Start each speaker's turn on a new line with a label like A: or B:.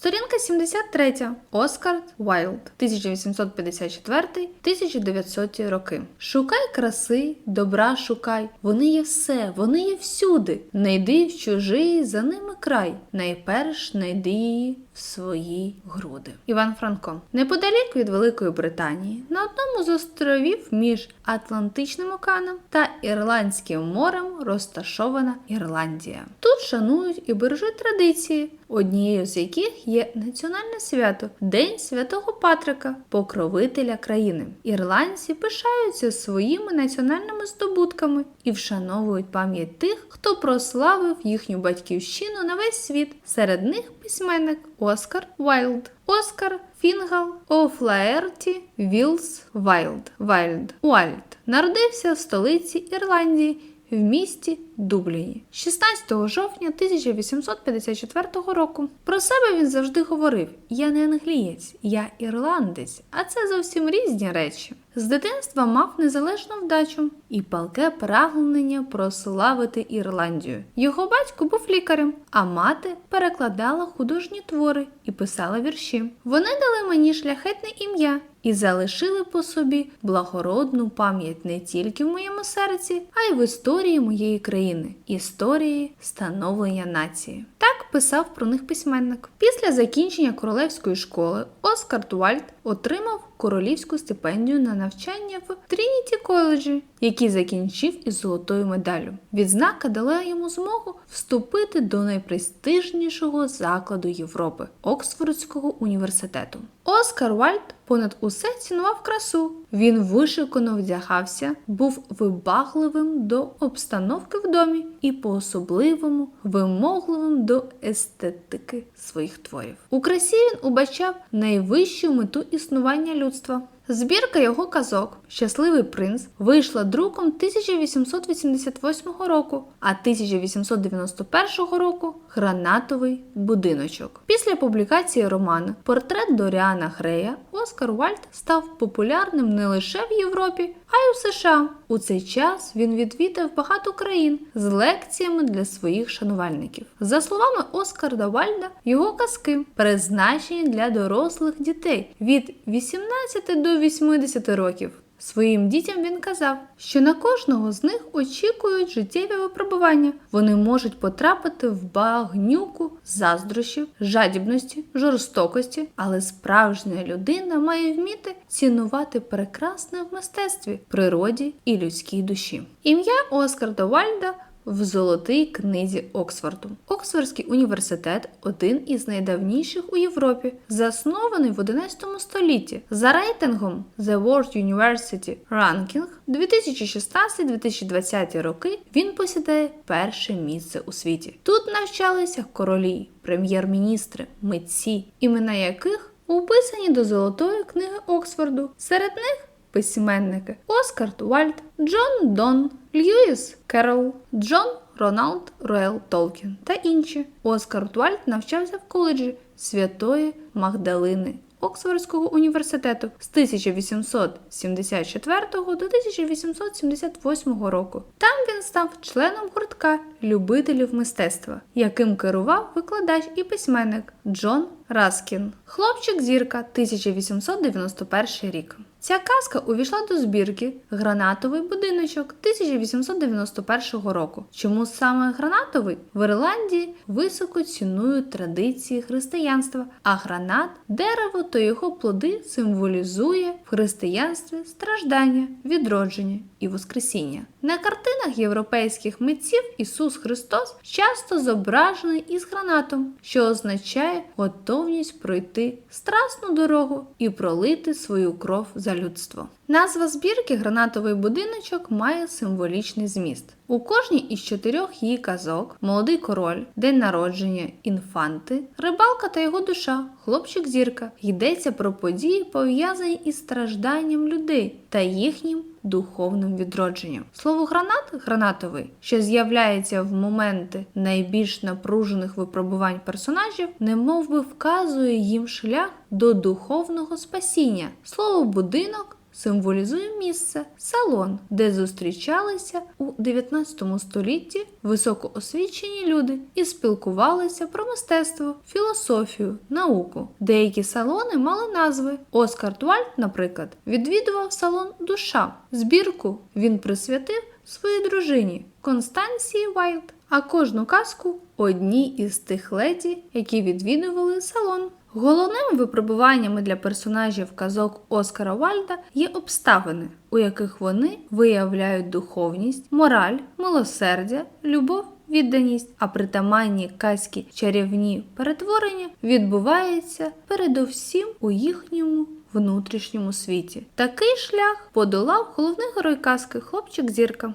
A: Сторінка 73. Оскар Уайлд, 1854-1900 роки. Шукай краси, добра шукай. Вони є все, вони є всюди. Не йди в чужий, за ними край. Найперш найди її свої груди. Іван Франко. Неподалік від Великої Британії, на одному з островів між Атлантичним океаном та Ірландським морем розташована Ірландія. Тут шанують і бережуть традиції, однією з яких є національне свято День Святого Патрика, покровителя країни. Ірландці пишаються своїми національними здобутками і вшановують пам'ять тих, хто прославив їхню батьківщину на весь світ. Серед них письменник Оскар Уайлд. Оскар Фінгал Офлаерті Вілс Вайлд Вайлд Уайлд народився в столиці Ірландії в місті Дубліні 16 жовтня 1854 року. Про себе він завжди говорив: Я не англієць, я ірландець, а це зовсім різні речі. З дитинства мав незалежну вдачу і палке прагнення прославити Ірландію. Його батько був лікарем, а мати перекладала художні твори і писала вірші. Вони дали мені шляхетне ім'я і залишили по собі благородну пам'ять не тільки в моєму серці, а й в історії моєї країни, історії становлення нації. Так писав про них письменник. Після закінчення королевської школи Оскар Дуальд отримав королівську стипендію на навчання в Трініті коледжі, який закінчив із золотою медаллю. Відзнака дала йому змогу вступити до найпрестижнішого закладу Європи Оксфордського університету. Оскар Вальд понад усе цінував красу. Він вишикано вдягався, був вибагливим до обстановки в домі і по-особливому вимогливим до естетики своїх творів. У красі він убачав найвищу мету існування людства. Збірка його казок Щасливий принц вийшла друком 1888 року, а 1891 року Гранатовий будиночок. Після публікації роману Портрет Доріана Грея Оскар Вальд став популярним не лише в Європі, а й у США. У цей час він відвідав багато країн з лекціями для своїх шанувальників. За словами Оскарда Вальда, його казки призначені для дорослих дітей від 18 до 80 років. Своїм дітям він казав, що на кожного з них очікують життєві випробування. Вони можуть потрапити в багнюку заздрощів, жадібності, жорстокості, але справжня людина має вміти цінувати прекрасне в мистецтві, природі і людській душі. Ім'я Оскар Вальда в золотій книзі Оксфорду. Оксфордський університет один із найдавніших у Європі, заснований в 11 столітті. За рейтингом The World University Ranking 2016-2020 роки він посідає перше місце у світі. Тут навчалися королі, прем'єр-міністри, митці, імена яких уписані до Золотої книги Оксфорду. Серед них письменники Оскар Уальд, Джон Дон, Льюіс Керол, Джон Роналд Роел Толкін та інші. Оскар Дуальд навчався в коледжі Святої Магдалини Оксфордського університету з 1874 до 1878 року. Там він став членом гуртка любителів мистецтва, яким керував викладач і письменник Джон Раскін. Хлопчик зірка 1891 рік. Ця казка увійшла до збірки Гранатовий будиночок 1891 року. Чому саме гранатовий? В Ірландії високо цінують традиції християнства, а гранат дерево та його плоди символізує в християнстві страждання, відродження і воскресіння. На картинах європейських митців Ісус Христос часто зображений із гранатом, що означає готовність пройти страсну дорогу і пролити свою кров за людство. Назва збірки Гранатовий будиночок має символічний зміст. У кожній із чотирьох її казок молодий король, день народження, інфанти, рибалка та його душа, хлопчик зірка йдеться про події, пов'язані із стражданням людей та їхнім духовним відродженням. Слово гранат гранатовий, що з'являється в моменти найбільш напружених випробувань персонажів, немов би вказує їм шлях до духовного спасіння. Слово будинок символізує місце салон, де зустрічалися у 19 столітті високоосвічені люди і спілкувалися про мистецтво, філософію, науку. Деякі салони мали назви. Оскар Твальд, наприклад, відвідував салон Душа. Збірку він присвятив своїй дружині Констанції Вайлд, а кожну казку одній із тих леді, які відвідували салон. Головними випробуваннями для персонажів казок Оскара Вальда є обставини, у яких вони виявляють духовність, мораль, милосердя, любов, відданість, а притаманні казки чарівні перетворення відбуваються передовсім у їхньому внутрішньому світі. Такий шлях подолав головний герой казки хлопчик зірка.